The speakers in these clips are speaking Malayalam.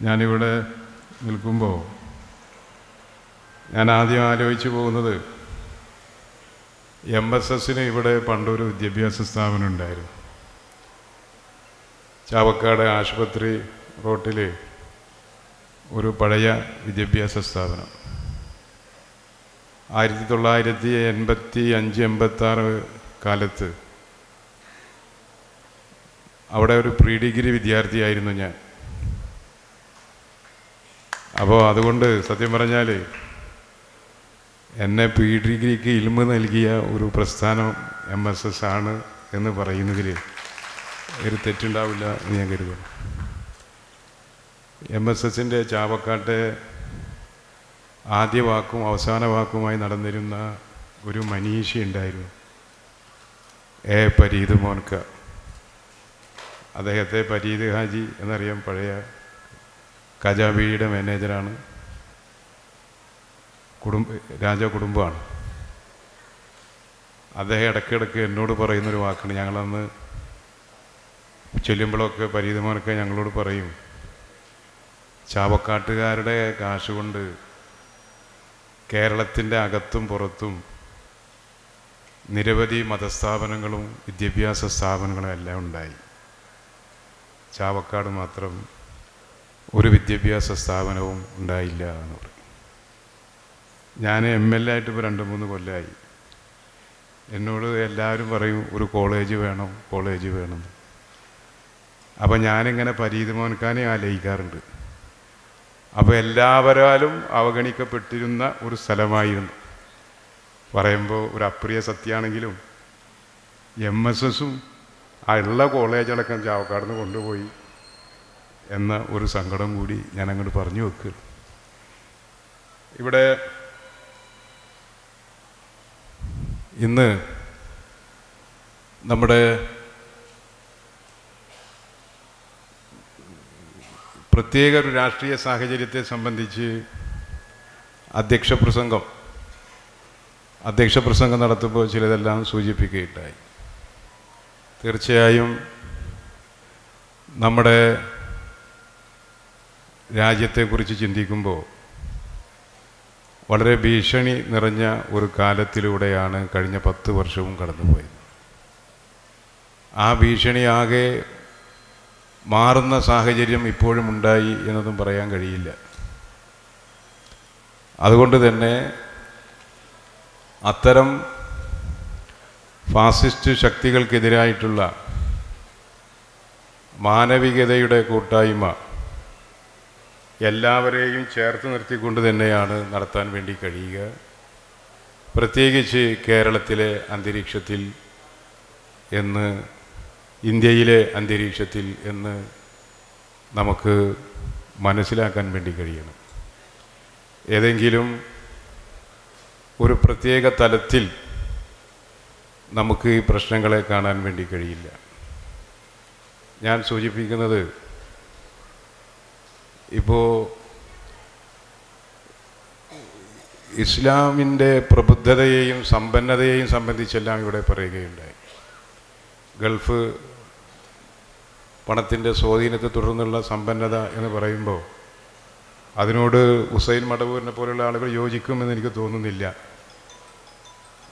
ഞാനിവിടെ നിൽക്കുമ്പോൾ ഞാൻ ആദ്യം ആലോചിച്ചു പോകുന്നത് എം എസ് എസിന് ഇവിടെ പണ്ടൊരു വിദ്യാഭ്യാസ സ്ഥാപനം ഉണ്ടായിരുന്നു ചാവക്കാട് ആശുപത്രി റോട്ടിൽ ഒരു പഴയ വിദ്യാഭ്യാസ സ്ഥാപനം. ആയിരത്തി തൊള്ളായിരത്തി എൺപത്തി അഞ്ച് എൺപത്താറ് കാലത്ത് അവിടെ ഒരു പ്രീ ഡിഗ്രി വിദ്യാർത്ഥിയായിരുന്നു ഞാൻ. അപ്പോൾ അതുകൊണ്ട് സത്യം പറഞ്ഞാൽ എന്നെ പി ഡിഗ്രിക്ക് ഇൽമ നൽകിയ ഒരു പ്രസ്ഥാനം എം എസ് എസ് ആണ് എന്ന് പറയുന്നതിൽ ഒരു തെറ്റുണ്ടാവില്ല എന്ന് ഞാൻ കരുതുന്നു. എം എസ് എസിന്റെ ചാവക്കാട്ടെ ആദ്യ വാക്കും അവസാന വാക്കുമായി നടന്നിരുന്ന ഒരു മനീഷ ഉണ്ടായിരുന്നു. എ പരീത് മോൻക. അദ്ദേഹത്തെ പരീത് ഹാജി എന്നറിയാം പഴയ കജാബിയുടെ മാനേജറാണ്. കുടുംബ രാജ കുടുംബമാണ്. അദ്ദേഹം ഇടയ്ക്കിടയ്ക്ക് എന്നോട് പറയുന്നൊരു വാക്കാണ്. ഞങ്ങളന്ന് ചൊല്ലുമ്പോഴൊക്കെ പരീതമാനൊക്കെ ഞങ്ങളോട് പറയും ചാവക്കാട്ടുകാരുടെ കാശ് കൊണ്ട് കേരളത്തിന്റെ അകത്തും പുറത്തും നിരവധി മതസ്ഥാപനങ്ങളും വിദ്യാഭ്യാസ സ്ഥാപനങ്ങളും എല്ലാം ഉണ്ടായി. ചാവക്കാട് മാത്രം ഒരു വിദ്യാഭ്യാസ സ്ഥാപനവും ഉണ്ടായില്ല എന്ന് പറയും ഞാൻ എം എൽ എ ആയിട്ട് ഇപ്പോൾ രണ്ട് മൂന്ന് കൊല്ലമായി എന്നോട് എല്ലാവരും പറയും ഒരു കോളേജ് വേണം കോളേജ് വേണം. അപ്പം ഞാനിങ്ങനെ പരീതമോൻക്കാനെ ആലയിക്കാറുണ്ട്. അപ്പോൾ എല്ലാവരാലും അവഗണിക്കപ്പെട്ടിരുന്ന ഒരു സ്ഥലമായിരുന്നു. പറയുമ്പോൾ ഒരു അപ്രിയ സത്യമാണെങ്കിലും എം എസ് എസും ആ ഉള്ള കോളേജടക്കം ചാവക്കാട് നിന്ന് കൊണ്ടുപോയി. എന്ന ഒരു സങ്കടം കൂടി ഞാൻ അങ്ങോട്ട് പറഞ്ഞു വെക്കുക ഇവിടെ ഇന്ന് നമ്മുടെ പ്രത്യേക ഒരു രാഷ്ട്രീയ സാഹചര്യത്തെ സംബന്ധിച്ച് അധ്യക്ഷ പ്രസംഗം അധ്യക്ഷ പ്രസംഗം നടത്തുമ്പോൾ ചിലതെല്ലാം സൂചിപ്പിക്കുകയുണ്ടായി. തീർച്ചയായും നമ്മുടെ രാജ്യത്തെക്കുറിച്ച് ചിന്തിക്കുമ്പോൾ വളരെ ഭീഷണി നിറഞ്ഞ ഒരു കാലത്തിലൂടെയാണ് കഴിഞ്ഞ പത്ത് വർഷവും കടന്നുപോയത്. ആ ഭീഷണിയാകെ മാറുന്ന സാഹചര്യം ഇപ്പോഴും ഉണ്ടായി എന്നതും പറയാൻ കഴിയില്ല. അതുകൊണ്ട് തന്നെ അത്തരം ഫാസിസ്റ്റ് ശക്തികൾക്കെതിരായിട്ടുള്ള മാനവികതയുടെ കൂട്ടായ്മ എല്ലാവരെയും ചേർത്ത് നിർത്തിക്കൊണ്ട് തന്നെയാണ് നടത്താൻ വേണ്ടി കഴിയുക. പ്രത്യേകിച്ച് കേരളത്തിലെ അന്തരീക്ഷത്തിൽ എന്ന് ഇന്ത്യയിലെ അന്തരീക്ഷത്തിൽ എന്ന് നമുക്ക് മനസ്സിലാക്കാൻ വേണ്ടി കഴിയണം. ഏതെങ്കിലും ഒരു പ്രത്യേക തലത്തിൽ നമുക്ക് ഈ പ്രശ്നങ്ങളെ കാണാൻ വേണ്ടി കഴിയില്ല. ഞാൻ സൂചിപ്പിക്കുന്നത് ഇപ്പോൾ ഇസ്ലാമിന്റെ പ്രബുദ്ധതയെയും സമ്പന്നതയെയും സംബന്ധിച്ചെല്ലാം ഇവിടെ പറയുകയുണ്ടായി. ഗൾഫ് പണത്തിന്റെ സ്വാധീനത്തെ തുടർന്നുള്ള സമ്പന്നത എന്ന് പറയുമ്പോൾ അതിനോട് ഹുസൈൻ മടവൂരിനെ പോലുള്ള ആളുകൾ യോജിക്കുമെന്ന് എനിക്ക് തോന്നുന്നില്ല.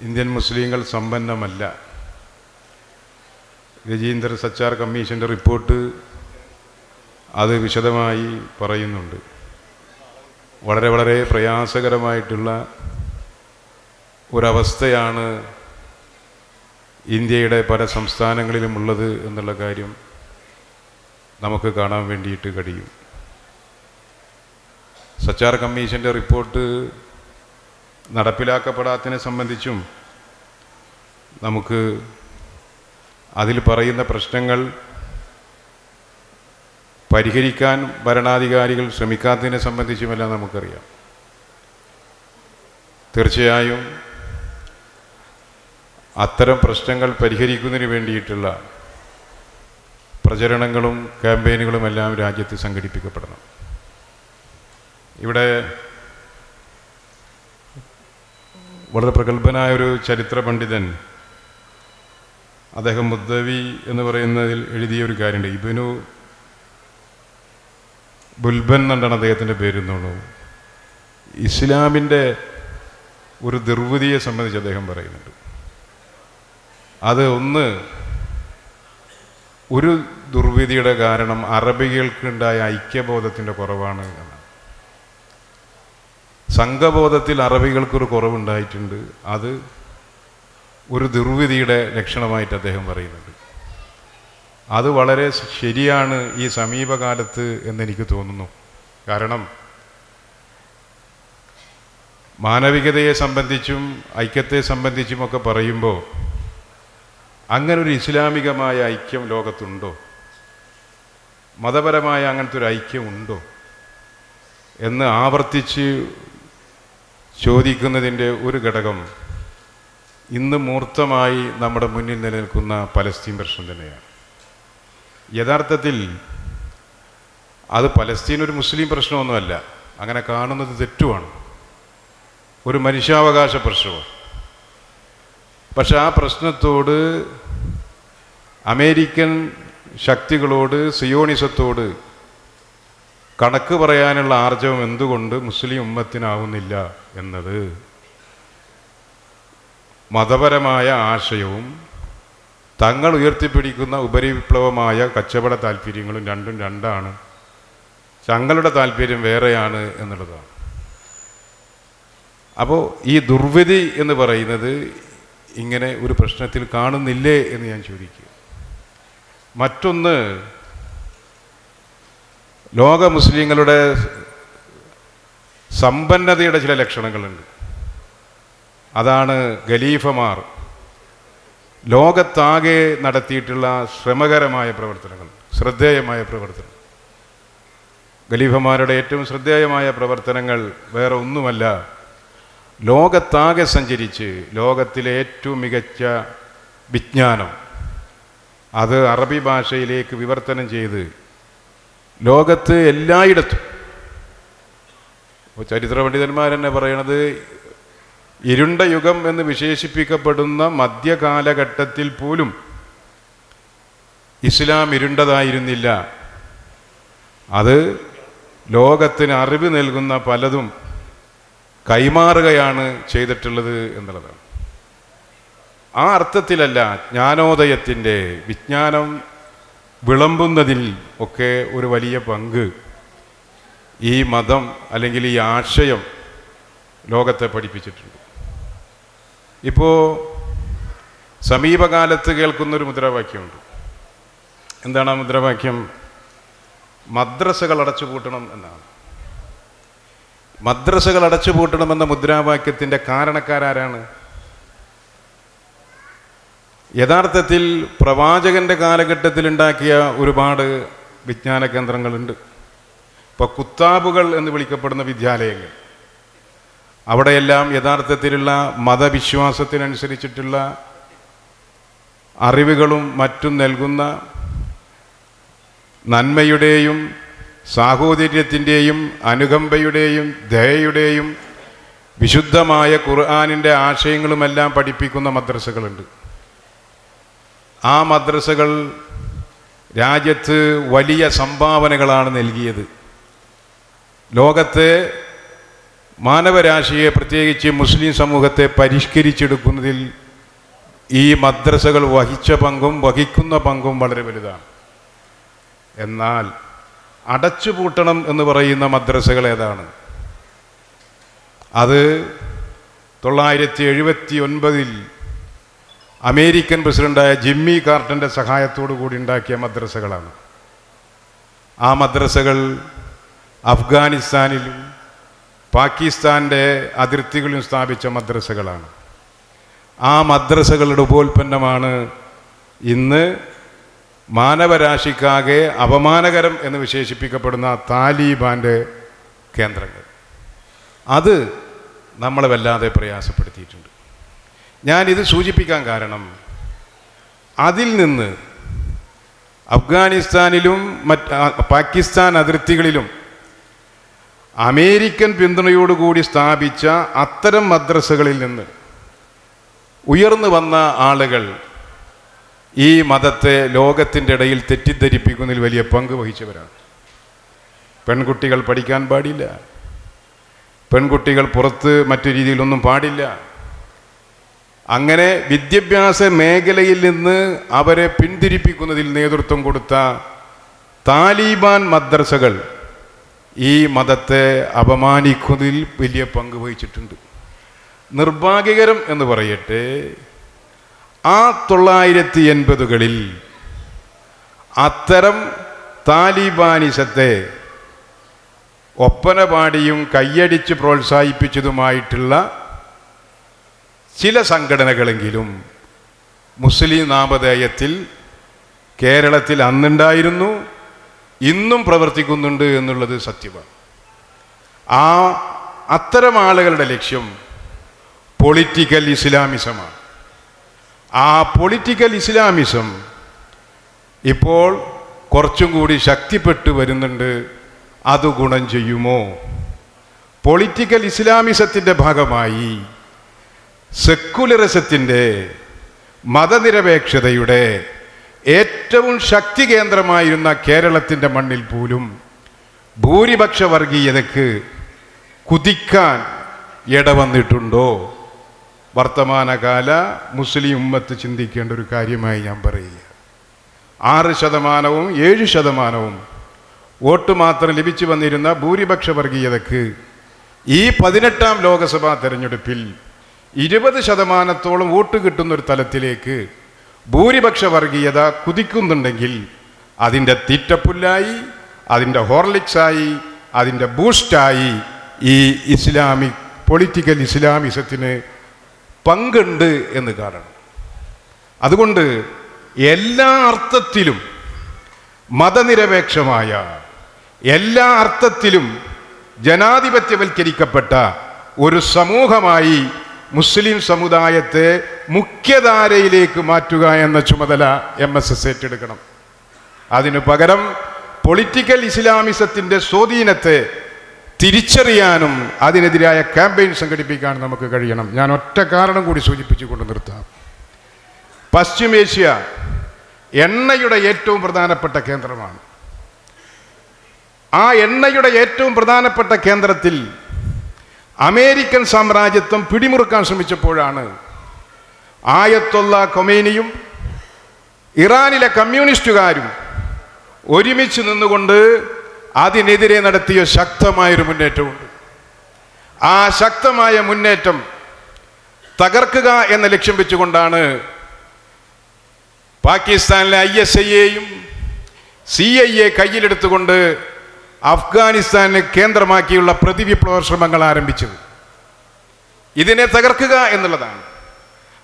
ഇന്ത്യൻ മുസ്ലിങ്ങൾ സമ്പന്നമല്ല. രജീന്ദ്ര സച്ചാർ കമ്മീഷന്റെ റിപ്പോർട്ട് അത് വിശദമായി പറയുന്നുണ്ട്. വളരെ വളരെ പ്രയാസകരമായിട്ടുള്ള ഒരവസ്ഥയാണ് ഇന്ത്യയുടെ പല സംസ്ഥാനങ്ങളിലും ഉള്ളത് എന്നുള്ള കാര്യം നമുക്ക് കാണാൻ വേണ്ടിയിട്ട് കഴിയും. സച്ചാർ കമ്മീഷന്റെ റിപ്പോർട്ട് നടപ്പിലാക്കപ്പെടാത്തതിനെ സംബന്ധിച്ചും നമുക്ക് അതിൽ പറയുന്ന പ്രശ്നങ്ങൾ പരിഹരിക്കാൻ ഭരണാധികാരികൾ ശ്രമിക്കാത്തതിനെ സംബന്ധിച്ചുമെല്ലാം നമുക്കറിയാം. തീർച്ചയായും അത്തരം പ്രശ്നങ്ങൾ പരിഹരിക്കുന്നതിന് വേണ്ടിയിട്ടുള്ള പ്രചരണങ്ങളും ക്യാമ്പയിനുകളും എല്ലാം രാജ്യത്ത് സംഘടിപ്പിക്കപ്പെടണം. ഇവിടെ വളരെ പ്രഗത്ഭനായ ഒരു ചരിത്ര പണ്ഡിതൻ അദ്ദേഹം മുദ്ദവി എന്ന് പറയുന്നതിൽ എഴുതിയ ഒരു കാര്യമുണ്ട്. ഇബനു ബുൽബൻ എന്നാണ് അദ്ദേഹത്തിന്റെ പേരെന്നുള്ളൂ ഇസ്ലാമിന്റെ ഒരു ദുർവിധിയെ സംബന്ധിച്ച് അദ്ദേഹം പറയുന്നുണ്ട്. അത് ഒന്ന് ഒരു ദുർവിധിയുടെ കാരണം അറബികൾക്കുണ്ടായ ഐക്യബോധത്തിന്റെ കുറവാണ് എന്നാണ്. സംഘബോധത്തിൽ അറബികൾക്കൊരു കുറവുണ്ടായിട്ടുണ്ട്. അത് ഒരു ദുർവിധിയുടെ ലക്ഷണമായിട്ട് അദ്ദേഹം പറയുന്നുണ്ട്. അത് വളരെ ശരിയാണ് ഈ സമീപകാലത്ത് എന്നെനിക്ക് തോന്നുന്നു. കാരണം മാനവികതയെ സംബന്ധിച്ചും ഐക്യത്തെ സംബന്ധിച്ചുമൊക്കെ പറയുമ്പോൾ അങ്ങനൊരു ഇസ്ലാമികമായ ഐക്യം ലോകത്തുണ്ടോ? മതപരമായ അങ്ങനത്തെ ഒരു ഐക്യമുണ്ടോ എന്ന് ആവർത്തിച്ച് ചോദിക്കുന്നതിന്റെ ഒരു ഘടകം ഇന്ന് മൂർത്തമായി നമ്മുടെ മുന്നിൽ നിലനിൽക്കുന്ന പലസ്തീൻ പ്രശ്നം തന്നെയാണ്. യഥാർത്ഥത്തിൽ അത് പലസ്തീൻ ഒരു മുസ്ലിം പ്രശ്നമൊന്നുമല്ല. അങ്ങനെ കാണുന്നത് തെറ്റുമാണ് ഒരു മനുഷ്യാവകാശ പ്രശ്നമാണ്. പക്ഷെ ആ പ്രശ്നത്തോട് അമേരിക്കൻ ശക്തികളോട് സിയോണിസത്തോട് കണക്ക് പറയാനുള്ള ആർജവം എന്തുകൊണ്ട് മുസ്ലിം ഉമ്മത്തിനാവുന്നില്ല എന്നത് മതപരമായ ആശയവും തങ്ങൾ ഉയർത്തിപ്പിടിക്കുന്ന ഉപരിവിപ്ലവമായ കച്ചവട താല്പര്യങ്ങളും രണ്ടും രണ്ടാണ്. തങ്ങളുടെ താല്പര്യം വേറെയാണ് എന്നുള്ളതാണ്. അപ്പോൾ ഈ ദുർവിധി എന്ന് പറയുന്നത് ഇങ്ങനെ ഒരു പ്രശ്നത്തിൽ കാണുന്നില്ലേ എന്ന് ഞാൻ ചോദിക്കുക. മറ്റൊന്ന് ലോക മുസ്ലിങ്ങളുടെ സമ്പന്നതയുടെ ചില ലക്ഷണങ്ങളുണ്ട്. അതാണ് ഖലീഫമാർ ലോകത്താകെ നടത്തിയിട്ടുള്ള ശ്രമകരമായ പ്രവർത്തനങ്ങൾ ശ്രദ്ധേയമായ പ്രവർത്തനം. ഖലീഫമാരുടെ ഏറ്റവും ശ്രദ്ധേയമായ പ്രവർത്തനങ്ങൾ വേറെ ഒന്നുമല്ല. ലോകത്താകെ സഞ്ചരിച്ച് ലോകത്തിലെ ഏറ്റവും മികച്ച വിജ്ഞാനം അത് അറബി ഭാഷയിലേക്ക് വിവർത്തനം ചെയ്ത് ലോകത്ത് എല്ലായിടത്തും ചരിത്ര പണ്ഡിതന്മാർ തന്നെ പറയണത് ഇരുണ്ട യുഗം എന്ന് വിശേഷിപ്പിക്കപ്പെടുന്ന മധ്യകാലഘട്ടത്തിൽ പോലും ഇസ്ലാം ഇരുണ്ടതായിരുന്നില്ല. അത് ലോകത്തിന് അറിവ് നൽകുന്ന പലതും കൈമാറുകയാണ് ചെയ്തിട്ടുള്ളത് എന്നുള്ളതാണ്. ആ അർത്ഥത്തിലല്ല ജ്ഞാനോദയത്തിന്റെ വിജ്ഞാനം വിളമ്പുന്നതിൽ ഒക്കെ ഒരു വലിയ പങ്ക്. ഈ മതം അല്ലെങ്കിൽ ഈ ആശയം ലോകത്തെ പഠിപ്പിച്ചിട്ടുണ്ട്. ഇപ്പോൾ സമീപകാലത്ത് കേൾക്കുന്നൊരു മുദ്രാവാക്യമുണ്ട്. എന്താണ് ആ മുദ്രാവാക്യം? മദ്രസകൾ അടച്ചുപൂട്ടണം എന്നാണ്. മദ്രസകൾ അടച്ചുപൂട്ടണമെന്ന മുദ്രാവാക്യത്തിന്റെ കാരണക്കാരാരാണ്? യഥാർത്ഥത്തിൽ പ്രവാചകന്റെ കാലഘട്ടത്തിൽ ഉണ്ടാക്കിയ ഒരുപാട് വിജ്ഞാന കേന്ദ്രങ്ങളുണ്ട് ഇപ്പോൾ കുത്താബുകൾ എന്ന് വിളിക്കപ്പെടുന്ന വിദ്യാലയങ്ങൾ. അവിടെയെല്ലാം യഥാർത്ഥത്തിലുള്ള മതവിശ്വാസത്തിനനുസരിച്ചിട്ടുള്ള അറിവുകളും മറ്റും നൽകുന്ന നന്മയുടെയും സാഹോദര്യത്തിന്റെയും അനുകമ്പയുടെയും ദയയുടെയും വിശുദ്ധമായ ഖുർആാനിന്റെ ആശയങ്ങളുമെല്ലാം പഠിപ്പിക്കുന്ന മദ്രസകളുണ്ട്. ആ മദ്രസകൾ രാജ്യത്ത് വലിയ സംഭാവനകളാണ് നൽകിയത്. ലോകത്തെ മാനവരാശിയെ പ്രത്യേകിച്ച് മുസ്ലിം സമൂഹത്തെ പരിഷ്കരിച്ചെടുക്കുന്നതിൽ ഈ മദ്രസകൾ വഹിച്ച പങ്കും വഹിക്കുന്ന പങ്കും വളരെ വലുതാണ്. എന്നാൽ അടച്ചുപൂട്ടണം എന്ന് പറയുന്ന മദ്രസകൾ ഏതാണ്? അത് തൊള്ളായിരത്തി എഴുപത്തി ഒൻപതിൽ അമേരിക്കൻ പ്രസിഡന്റായ ജിമ്മി കാർട്ടന്റെ സഹായത്തോടു കൂടി ഉണ്ടാക്കിയ മദ്രസകളാണ്. ആ മദ്രസകൾ അഫ്ഗാനിസ്ഥാനിലും പാകിസ്ഥാന്റെ അതിർത്തികളിൽ സ്ഥാപിച്ച മദ്രസകളാണ്. ആ മദ്രസകളുടെ ഉപോൽപ്പന്നമാണ് ഇന്ന് മാനവരാശിക്കാകെ അപമാനകരം എന്ന് വിശേഷിപ്പിക്കപ്പെടുന്ന താലിബാന്റെ കേന്ദ്രങ്ങൾ. അത് നമ്മളെ വല്ലാതെ പ്രയാസപ്പെടുത്തിയിട്ടുണ്ട്. ഞാനിത് സൂചിപ്പിക്കാൻ കാരണം അതിൽ നിന്ന് അഫ്ഗാനിസ്ഥാനിലും മറ്റ് പാകിസ്ഥാൻ അതിർത്തികളിലും അമേരിക്കൻ പിന്തുണയോടുകൂടി സ്ഥാപിച്ച അത്തരം മദ്രസകളിൽ നിന്ന് ഉയർന്നു വന്ന ആളുകൾ ഈ മതത്തെ ലോകത്തിന്റെ ഇടയിൽ തെറ്റിദ്ധരിപ്പിക്കുന്നതിൽ വലിയ പങ്ക് വഹിച്ചവരാണ്. പെൺകുട്ടികൾ പഠിക്കാൻ പാടില്ല. പെൺകുട്ടികൾ പുറത്ത് മറ്റു രീതിയിലൊന്നും പാടില്ല. അങ്ങനെ വിദ്യാഭ്യാസ മേഖലയിൽ നിന്ന് അവരെ പിന്തിരിപ്പിക്കുന്നതിൽ നേതൃത്വം കൊടുത്ത താലിബാൻ മദ്രസകൾ ഈ മതത്തെ അപമാനിക്കുന്നതിൽ വലിയ പങ്ക് വഹിച്ചിട്ടുണ്ട്. നിർഭാഗ്യകരം എന്ന് പറയട്ടെ ആ തൊള്ളായിരത്തി എൺപതുകളിൽ അത്തരം താലിബാനിസത്തെ ഒപ്പന പാടിയും കയ്യടിച്ച് പ്രോത്സാഹിപ്പിച്ചതുമായിട്ടുള്ള ചില സംഘടനകളെങ്കിലും മുസ്ലിം നാമധേയത്തിൽ കേരളത്തിൽ അന്നുണ്ടായിരുന്നു. ഇന്നും പ്രവർത്തിക്കുന്നുണ്ട് എന്നുള്ളത് സത്യമാണ്. ആ അത്തരം ആളുകളുടെ ലക്ഷ്യം പൊളിറ്റിക്കൽ ഇസ്ലാമിസമാണ്. ആ പൊളിറ്റിക്കൽ ഇസ്ലാമിസം ഇപ്പോൾ കുറച്ചും കൂടി ശക്തിപ്പെട്ട് വരുന്നുണ്ട്. അത് ഗുണം ചെയ്യുമോ? പൊളിറ്റിക്കൽ ഇസ്ലാമിസത്തിന്റെ ഭാഗമായി സെക്കുലറിസത്തിന്റെ മതനിരപേക്ഷതയുടെ ഏറ്റവും ശക്തി കേന്ദ്രമായിരുന്ന കേരളത്തിന്റെ മണ്ണിൽ പോലും ഭൂരിപക്ഷ വർഗീയതയ്ക്ക് കുതിക്കാൻ ഇടവന്നിട്ടുണ്ടോ? വർത്തമാനകാല മുസ്ലിം ഉമ്മത്ത് ചിന്തിക്കേണ്ട ഒരു കാര്യമായി ഞാൻ പറയുക. ആറ് ശതമാനവും ഏഴ് ശതമാനവും വോട്ട് മാത്രം ലഭിച്ചു വന്നിരുന്ന ഭൂരിപക്ഷ വർഗീയതയ്ക്ക് ഈ പതിനെട്ടാം ലോകസഭാ തെരഞ്ഞെടുപ്പിൽ ഇരുപത് ശതമാനത്തോളം വോട്ട് കിട്ടുന്നൊരു തലത്തിലേക്ക് ഭൂരിപക്ഷ വർഗീയത കുതിക്കുന്നുണ്ടെങ്കിൽ അതിന്റെ തീറ്റപ്പുല്ലായി അതിന്റെ ഹോർലിക്സായി അതിന്റെ ബൂസ്റ്റായി ഈ ഇസ്ലാമിക് പൊളിറ്റിക്കൽ ഇസ്ലാമിസത്തിന് പങ്കുണ്ട് എന്ന് കാണണം. അതുകൊണ്ട് എല്ലാ അർത്ഥത്തിലും മതനിരപേക്ഷമായ എല്ലാ അർത്ഥത്തിലും ജനാധിപത്യവൽക്കരിക്കപ്പെട്ട ഒരു സമൂഹമായി മുസ്ലിം സമുദായത്തെ മുഖ്യധാരയിലേക്ക് മാറ്റുക എന്ന ചുമതല എം എസ് എസ് ഏറ്റെടുക്കണം. അതിനു പകരം പൊളിറ്റിക്കൽ ഇസ്ലാമിസത്തിന്റെ സ്വാധീനത്തെ തിരിച്ചറിയാനും അതിനെതിരായ ക്യാമ്പയിൻ സംഘടിപ്പിക്കാനും നമുക്ക് കഴിയണം. ഞാൻ ഒറ്റ കാരണം കൂടി സൂചിപ്പിച്ചുകൊണ്ട് നിർത്താം. പശ്ചിമേഷ്യ എണ്ണയുടെ ഏറ്റവും പ്രധാനപ്പെട്ട കേന്ദ്രമാണ്. ആ എണ്ണയുടെ ഏറ്റവും പ്രധാനപ്പെട്ട കേന്ദ്രത്തിൽ അമേരിക്കൻ സാമ്രാജ്യത്വം പിടിമുറുക്കാൻ ശ്രമിച്ചപ്പോഴാണ് ആയത്തൊല്ല കൊമേനിയും ഇറാനിലെ കമ്മ്യൂണിസ്റ്റുകാരും ഒരുമിച്ച് നിന്നുകൊണ്ട് അതിനെതിരെ നടത്തിയ ശക്തമായൊരു മുന്നേറ്റമുണ്ട്. ആ ശക്തമായ മുന്നേറ്റം തകർക്കുക എന്ന ലക്ഷ്യം വെച്ചുകൊണ്ടാണ് പാകിസ്ഥാനിലെ ഐ എസ് ഐയെയും സി ഐ എ കയ്യിലെടുത്തുകൊണ്ട് അഫ്ഗാനിസ്ഥാനെ കേന്ദ്രമാക്കിയുള്ള പ്രതിവിപ്ലവ ശ്രമങ്ങൾ ആരംഭിച്ചത്. ഇതിനെ തകർക്കുക എന്നുള്ളതാണ്.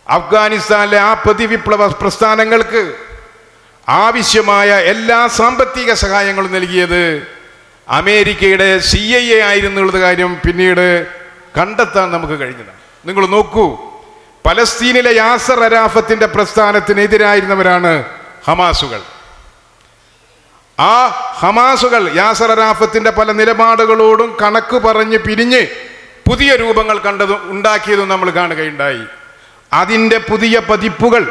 അഫ്ഗാനിസ്ഥാനിലെ ആ പ്രതിവിപ്ലവ പ്രസ്ഥാനങ്ങൾക്ക് ആവശ്യമായ എല്ലാ സാമ്പത്തിക സഹായങ്ങളും നൽകിയത് അമേരിക്കയുടെ സി ഐ എ ആയിരുന്നുള്ള കാര്യം പിന്നീട് കണ്ടെത്താൻ നമുക്ക് കഴിഞ്ഞതാണ്. നിങ്ങൾ നോക്കൂ പലസ്തീനിലെ യാസർ അരാഫത്തിന്റെ പ്രസ്ഥാനത്തിനെതിരായിരുന്നവരാണ് ഹമാസുകൾ. ആ ഹമാസുകൾ യാസർ റാഫത്തിന്റെ പല നിലപാടുകളോടും കണക്ക് പറഞ്ഞ് പിരിഞ്ഞ് പുതിയ രൂപങ്ങൾ കണ്ടതും ഉണ്ടാക്കിയതും നമ്മൾ കാണുകയുണ്ടായി. അതിന്റെ പുതിയ പതിപ്പുകൾ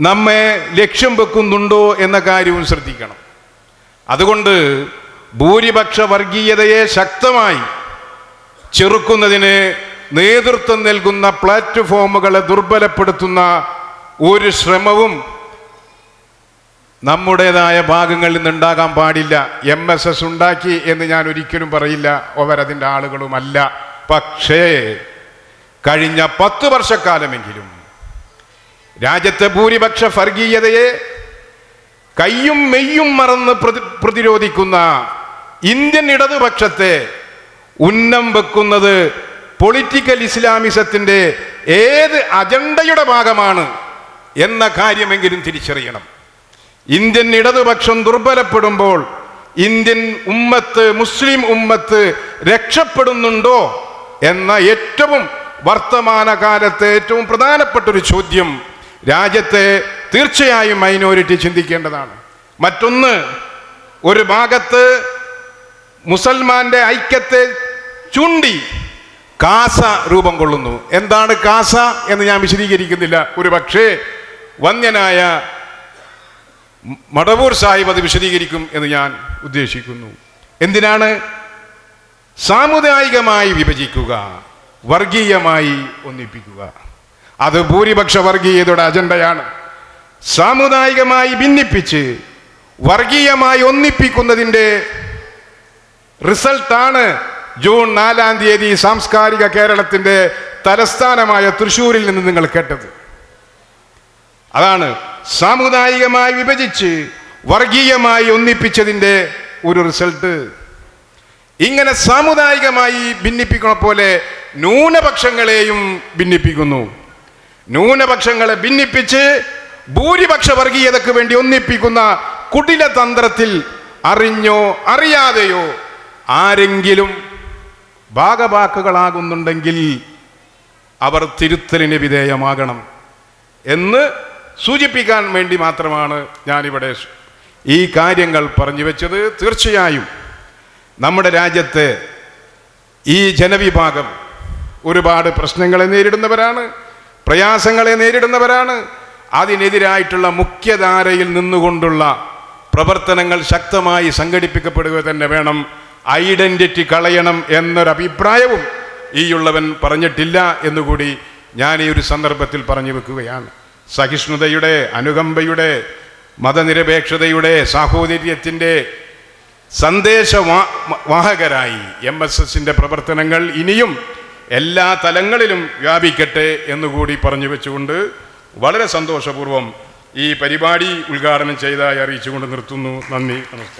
നമ്മെ ലക്ഷ്യം വെക്കുന്നുണ്ടോ എന്ന കാര്യവും ശ്രദ്ധിക്കണം. അതുകൊണ്ട് ഭൂരിപക്ഷ വർഗീയതയെ ശക്തമായി ചെറുക്കുന്നതിന് നേതൃത്വം നൽകുന്ന പ്ലാറ്റ്ഫോമുകളെ ദുർബലപ്പെടുത്തുന്ന ഒരു ശ്രമവും നമ്മുടേതായ ഭാഗങ്ങളിൽ നിന്നുണ്ടാകാൻ പാടില്ല. എം എസ് എസ് ഉണ്ടാക്കി എന്ന് ഞാൻ ഒരിക്കലും പറയില്ല. അവരതിന്റെ ആളുകളുമല്ല. പക്ഷേ കഴിഞ്ഞ പത്ത് വർഷക്കാലമെങ്കിലും രാജ്യത്തെ ഭൂരിപക്ഷ വർഗീയതയെ കയ്യും മെയ്യും മറന്ന് പ്രതി പ്രതിരോധിക്കുന്ന ഇന്ത്യൻ ഇടതുപക്ഷത്തെ ഉന്നം വെക്കുന്നത് പൊളിറ്റിക്കൽ ഇസ്ലാമിസത്തിന്റെ ഏത് അജണ്ടയുടെ ഭാഗമാണ് എന്ന കാര്യമെങ്കിലും തിരിച്ചറിയണം. ഇന്ത്യൻ ഇടതുപക്ഷം ദുർബലപ്പെടുമ്പോൾ ഇന്ത്യൻ ഉമ്മത്ത് മുസ്ലിം ഉമ്മത്ത് രക്ഷപ്പെടുന്നുണ്ടോ എന്ന ഏറ്റവും വർത്തമാനകാലത്തെ ഏറ്റവും പ്രധാനപ്പെട്ട ഒരു ചോദ്യം രാജ്യത്തെ തീർച്ചയായും മൈനോറിറ്റി ചിന്തിക്കേണ്ടതാണ്. മറ്റൊന്ന് ഒരു ഭാഗത്ത് മുസൽമാന്റെ ഐക്യത്തെ ചൂണ്ടി കാസ രൂപം കൊള്ളുന്നു. എന്താണ് കാസ എന്ന് ഞാൻ വിശദീകരിക്കുന്നില്ല. ഒരു പക്ഷേ വന്യനായ മടവൂർ സാഹിബ് അത് വിശദീകരിക്കും എന്ന് ഞാൻ ഉദ്ദേശിക്കുന്നു. എന്തിനാണ്? സാമുദായികമായി വിഭജിക്കുക വർഗീയമായി ഒന്നിപ്പിക്കുക. അത് ഭൂരിപക്ഷ വർഗീയതയുടെ അജണ്ടയാണ്. സാമുദായികമായി ഭിന്നിപ്പിച്ച് വർഗീയമായി ഒന്നിപ്പിക്കുന്നതിന്റെ റിസൾട്ടാണ് ജൂൺ നാലാം തീയതി സാംസ്കാരിക കേരളത്തിന്റെ തലസ്ഥാനമായ തൃശ്ശൂരിൽ നിന്ന് നിങ്ങൾ കേട്ടത്. അതാണ് സാമുദായികമായി വിഭജിച്ച് വർഗീയമായി ഒന്നിപ്പിച്ചതിന്റെ ഒരു റിസൾട്ട്. ഇങ്ങനെ സാമുദായികമായി ഭിന്നിപ്പിക്കുന്ന പോലെ ന്യൂനപക്ഷങ്ങളെയും ഭിന്നിപ്പിക്കുന്നു. ന്യൂനപക്ഷങ്ങളെ ഭിന്നിപ്പിച്ച് ഭൂരിപക്ഷ വർഗീയതക്ക് വേണ്ടി ഒന്നിപ്പിക്കുന്ന കുടില തന്ത്രത്തിൽ അറിഞ്ഞോ അറിയാതെയോ ആരെങ്കിലും ഭാഗവാക്കുകളാകുന്നുണ്ടെങ്കിൽ അവർ തിരുത്തലിന് വിധേയമാകണം എന്ന് സൂചിപ്പിക്കാൻ വേണ്ടി മാത്രമാണ് ഞാനിവിടെ ഈ കാര്യങ്ങൾ പറഞ്ഞു വെച്ചത്. തീർച്ചയായും നമ്മുടെ രാജ്യത്തെ ഈ ജനവിഭാഗം ഒരുപാട് പ്രശ്നങ്ങളെ നേരിടുന്നവരാണ് പ്രയാസങ്ങളെ നേരിടുന്നവരാണ്. അതിനെതിരായിട്ടുള്ള മുഖ്യധാരയിൽ നിന്നുകൊണ്ടുള്ള പ്രവർത്തനങ്ങൾ ശക്തമായി സംഘടിപ്പിക്കപ്പെടുക തന്നെ വേണം. ഐഡന്റിറ്റി കളയണം എന്നൊരഭിപ്രായവും ഈയുള്ളവൻ പറഞ്ഞിട്ടില്ല എന്നുകൂടി ഞാൻ ഈ ഒരു സന്ദർഭത്തിൽ പറഞ്ഞു വെക്കുകയാണ്. സഹിഷ്ണുതയുടെ അനുകമ്പയുടെ മതനിരപേക്ഷതയുടെ സാഹോദര്യത്തിന്റെ സന്ദേശ വാഹകരായി എം എസ് എസിന്റെ പ്രവർത്തനങ്ങൾ ഇനിയും എല്ലാ തലങ്ങളിലും വ്യാപിക്കട്ടെ എന്നുകൂടി പറഞ്ഞു വെച്ചുകൊണ്ട് വളരെ സന്തോഷപൂർവം ഈ പരിപാടി ഉദ്ഘാടനം ചെയ്തതായി അറിയിച്ചുകൊണ്ട് നിർത്തുന്നു. നന്ദി നമസ്കാരം.